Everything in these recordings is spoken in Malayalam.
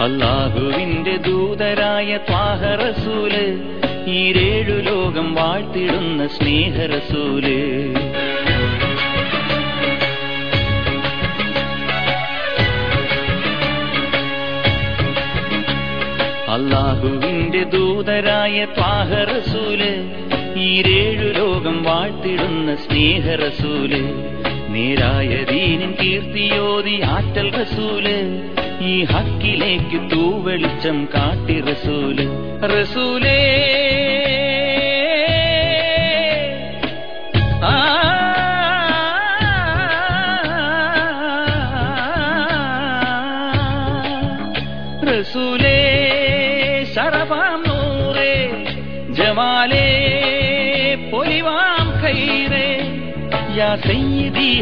അള്ളാഹുവിന്റെ ദൂതരായ ത്വാഹറസൂൽ ഈ രേഴു ലോകം വാഴ്ത്തിടുന്ന സ്നേഹറസൂൽ. അള്ളാഹുവിന്റെ ദൂതരായ ത്വാഹറസൂൽ ഈ രേഴു ലോകം വാഴ്ത്തിടുന്ന സ്നേഹറസൂൽ. നേരായ ദീനിൻ കീർത്തിയോതി ആറ്റൽ റസൂൽ. ഈ ഹക്കിലേക്ക് തൂവെളിച്ചം കാട്ടി റസൂൽ. റസൂലേ.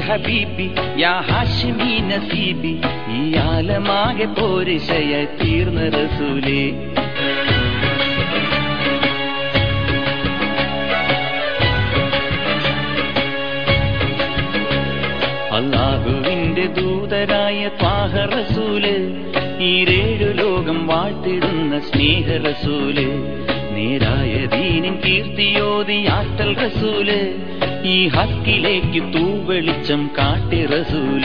ഹബീബി യാ ഹാഷിമി നസീബി ഈ ആലമാകെ പോരിശയ തീർന്ന റസൂലേ. അള്ളാഹുവിന്റെ ദൂതരായ ത്വാഹ റസൂൽ ഈ രേഴു ലോകം വാഴ്ത്തിടുന്ന സ്നേഹ റസൂൽ നേരായ ദീനിൻ കീർത്തിയോതി ആട്ടൽ റസൂൽ ഈ ഹക്കിലേക്ക് തൂവെളിച്ചം കാട്ടി റസൂൽ.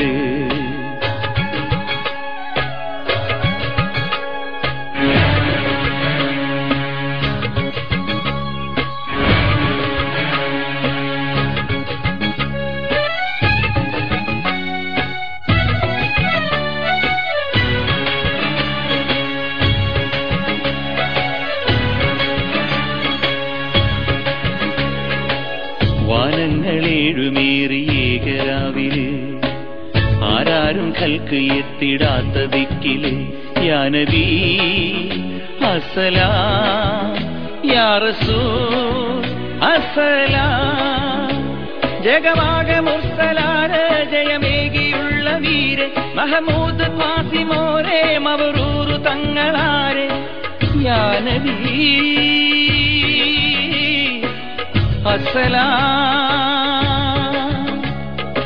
വാനങ്ങളേഴുമേറി ഏകരാവിൽ ആരാരും കൽക്ക് എത്തിടാത്ത ദിക്കിൽ യാനബി അസലാ യാ റസൂൽ അസലാ. മുർസലാര മുർസലാര് ജയമേകിയുള്ള വീരെ മഹമൂദ് ത്വാസിമോരെ മവറൂറു തങ്ങളാരെ യാനബി അസലാം.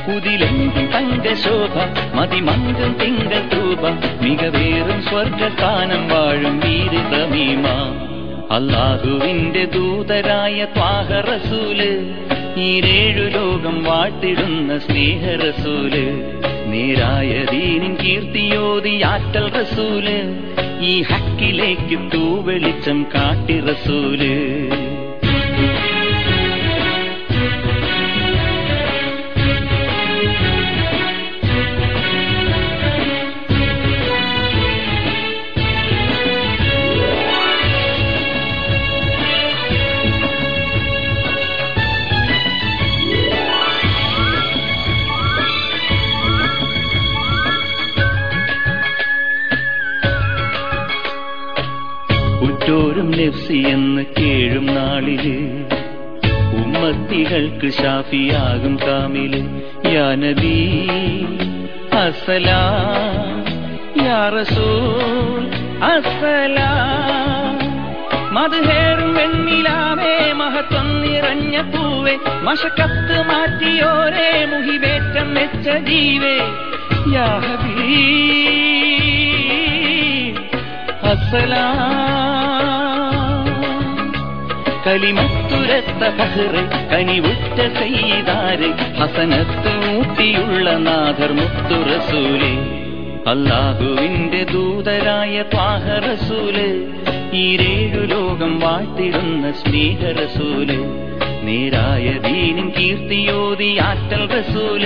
കുതിലെങ്കും തങ്കശോഭ മതിമങ്കം തിങ്കൾ തൂപ മികവേറും സ്വർഗസ്ഥാനം വാഴും വീര് തമീമ അള്ളാഹുവിന്റെ ദൂതരായ ത്വാഹ റസൂൽ ഈരേഴു ലോകം വാട്ടിടുന്ന സ്നേഹ റസൂൽ നേരായ ദീനിൻ കീർത്തിയോതി ആറ്റൽ റസൂൽ ഈ ഹക്കിലേക്ക് തൂവെളിച്ചം കാട്ടി റസൂൽ. നെഫ്സി എന്ന് കേഴും നാളിൽ. ഉമ്മത്തികൾക്ക് ഷാഫിയാകും കാമിൽ. യാ നബി അസലാ യാ റസൂൽ അസലാ മധുഹേറും വെണ്ണിലാവേ മഹത്വം നിറഞ്ഞ പൂവേ. മഷക്കത്ത് മാറ്റിയോരേ മുഹിവേറ്റം വെച്ച ജീവേ. യാ ഹബീ കലിമത്തുരത്ത കഹറ് കനിവുറ്റ സയ്യിദാര് ഹസനത്ത് ഊട്ടിയുള്ള നാഥർ മുത്തുറസൂലെ. അല്ലാഹുവിന്റെ ദൂതരായ പാഹറസൂൽ ഈ ഈരേഴു ലോകം വാഴ്ത്തിടുന്ന സ്നേഹറസൂൽ. നേരായ ദീനിൻ കീർത്തിയോതി ആറ്റൽ റസൂൽ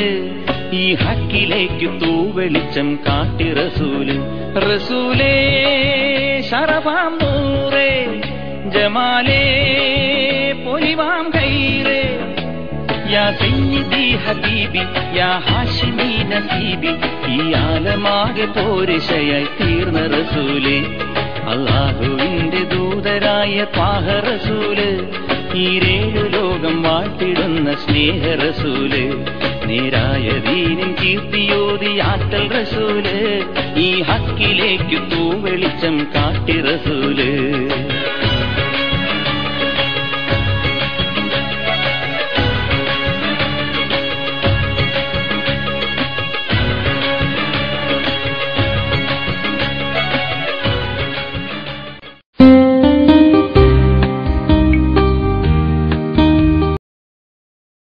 ഈ ഹക്കിലേക്ക് തൂവെളിച്ചം കാട്ടി റസൂൽ റസൂലേ ശറബാം ജമാലേ പൊലിവാം ഖൈറേ യാ സയ്യിദി ഹബീബി യാ ഹാഷിമി നസീബി ഈ ആലമാകെ പോരിശയായി തീർന്ന റസൂലേ. അള്ളാഹുവിന്റെ ദൂതരായ പാഹ റസൂൽ ഈ രേഴു ലോകം വാഴ്ത്തിടുന്ന സ്നേഹ റസൂൽ. നേരായ ദീനിൻ കീർത്തിയോതി ആട്ടൽ റസൂൽ ഈ ഹക്കിലേക്ക് തൂവെളിച്ചം കാട്ടി റസൂൽ.